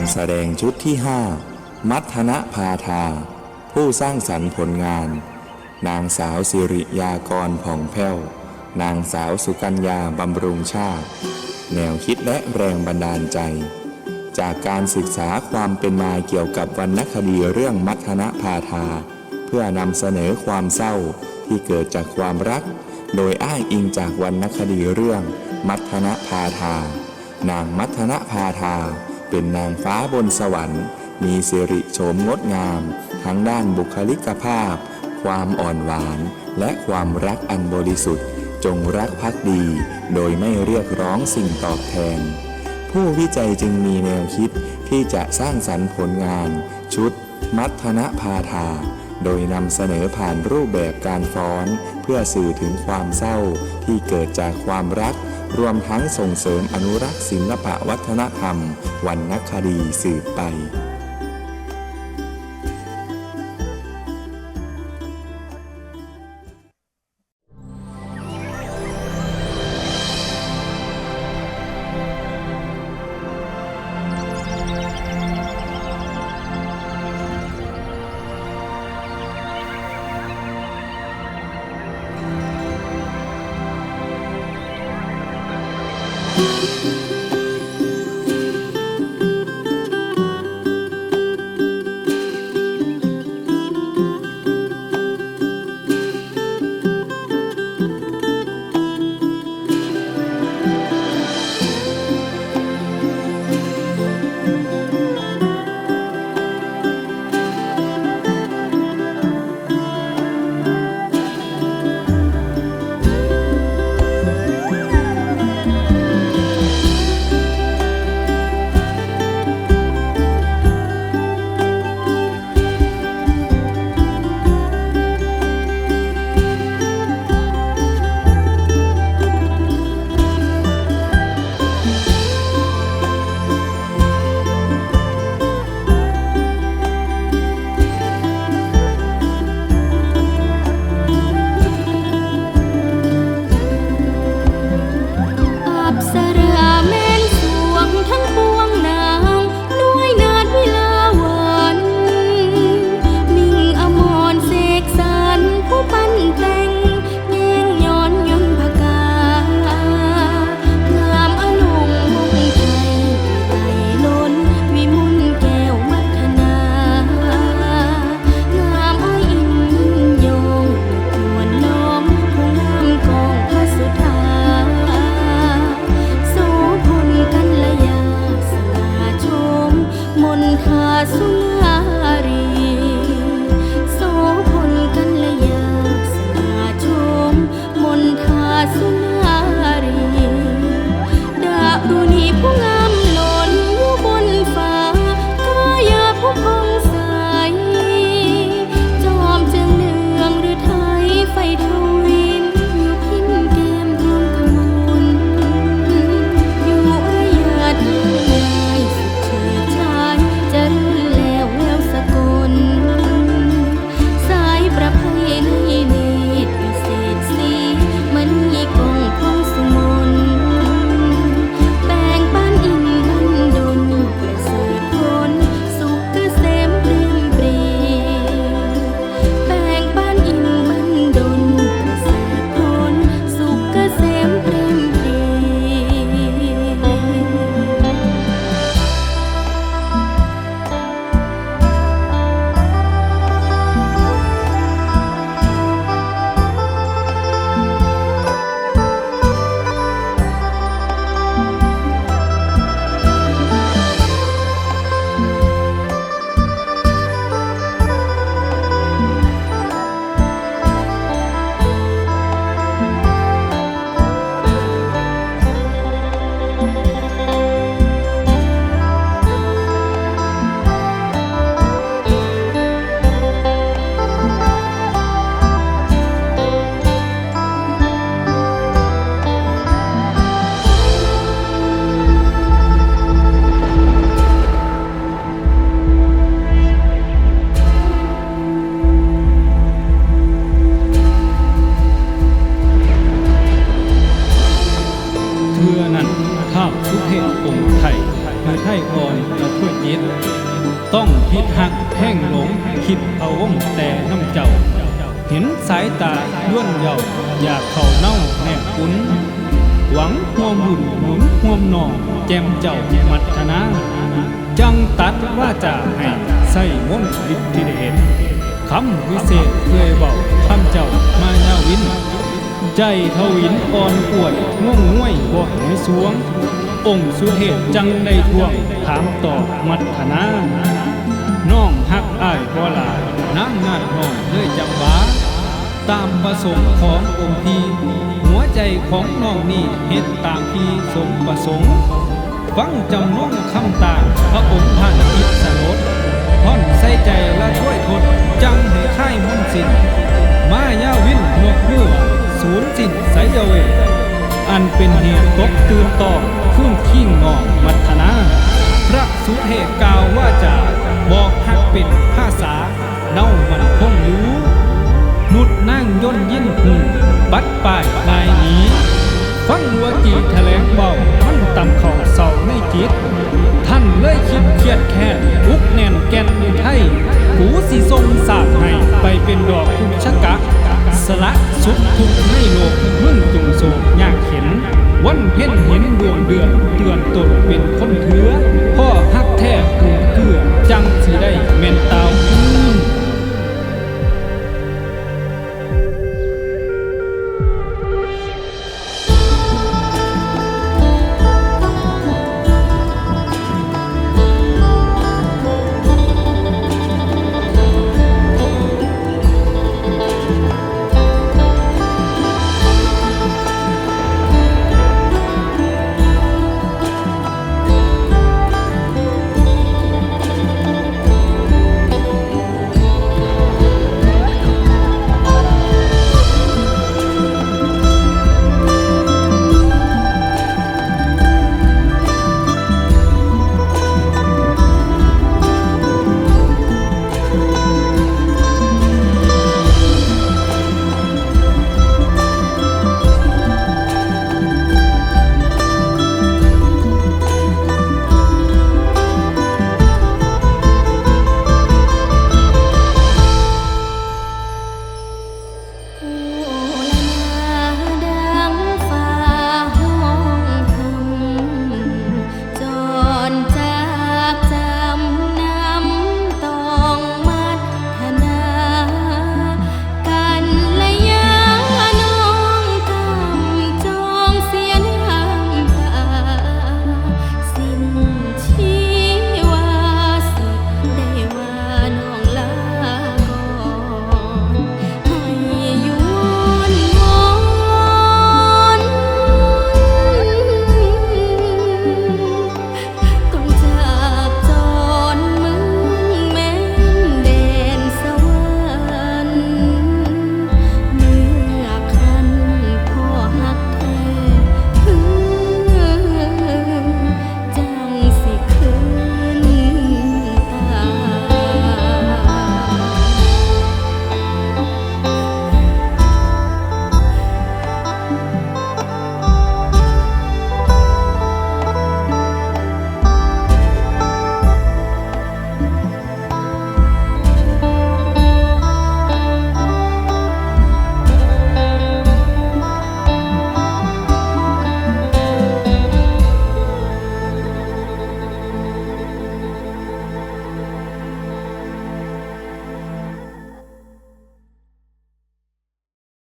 การแสดงชุดที่ 5 มัทนะพาทาผู้สร้างสรรค์ผลงาน นางสาวสิริยากรผ่องแผ้ว นางสาวสุกัญญาบำรุงชาติ แนวคิดและแรงบันดาลใจ จากการศึกษาความเป็นมาเกี่ยวกับวรรณคดีเรื่องมัทนะพาทาเพื่อนำเสนอความเศร้าที่เกิดจากความรัก โดยอ้างอิงจากวรรณคดีเรื่อง มัทนะพาทานางมัทนะพาทา เป็นนางฟ้าบนสวรรค์ มีสิริโฉมงดงาม ทั้งด้านบุคลิกภาพ ความอ่อนหวาน และความรักอันบริสุทธิ์ จงรักภักดี โดยไม่เรียกร้องสิ่งตอบแทน ผู้วิจัยจึงมีแนวคิดที่จะสร้างสรรค์ผลงาน ชุด มัทนะพาธา โดยนำเสนอผ่านรูปแบบการฟ้อน เพื่อสื่อถึงความเศร้าที่เกิดจากความรัก รวมทั้งส่งเสริมอนุรักษ์ศิลปะวัฒนธรรม วรรณคดีสืบไป แห้งหลงคิดเอาวงแต่น้ำเจ้า เห็นสายตาย้วนเยาอยากเข้าเน่าแนบคุ้น หวังห่วมบุญหนุนห่วมหนองแจมเจ้ามัทนาจังตัดว่าจะให้ใส่มนต์ฤทธิเดชคำวิเศษเคยเบาคำเจ้ามาญาวิน ใจทวินอ่อนป่วยง่วงง่วยบ่ให้สวง องค์สุเหตจังได้ทวงถามต่อมัทนา น้องหักอ้ายบ่ลาน้ำงาดน้องเลยจังหวาตามประสงค์ขององค์พีหัวใจของน้องนี่เฮ็ดตามพีสมประสงค์ฟังจำนงคำตางพระองค์ท่านอิสรดท่อนใส่ใจและช่วยทดจังให้ค่ายมนต์สินมายาวินหวกเมื่อศูนย์สินไสยเว อันเป็นเหตุตกตื่นต่อ ปัดป้ายนายหนีฟังวัวจีแถลงเบามันต่ำเข่าเศร้าในจิต ท่านเลยคิดเครียดแค้นอุกแน่นแก่นไทยหูสิทรงสาบให้ไปเป็นดอกคุชะกะ สละสุดทุกข์ในโลกมึงจงโศกยากเข็น วันเพ็ญเห็นดวงเดือนเตือนตนเป็นคนเถือพ่อฮักแท้ถูเกือ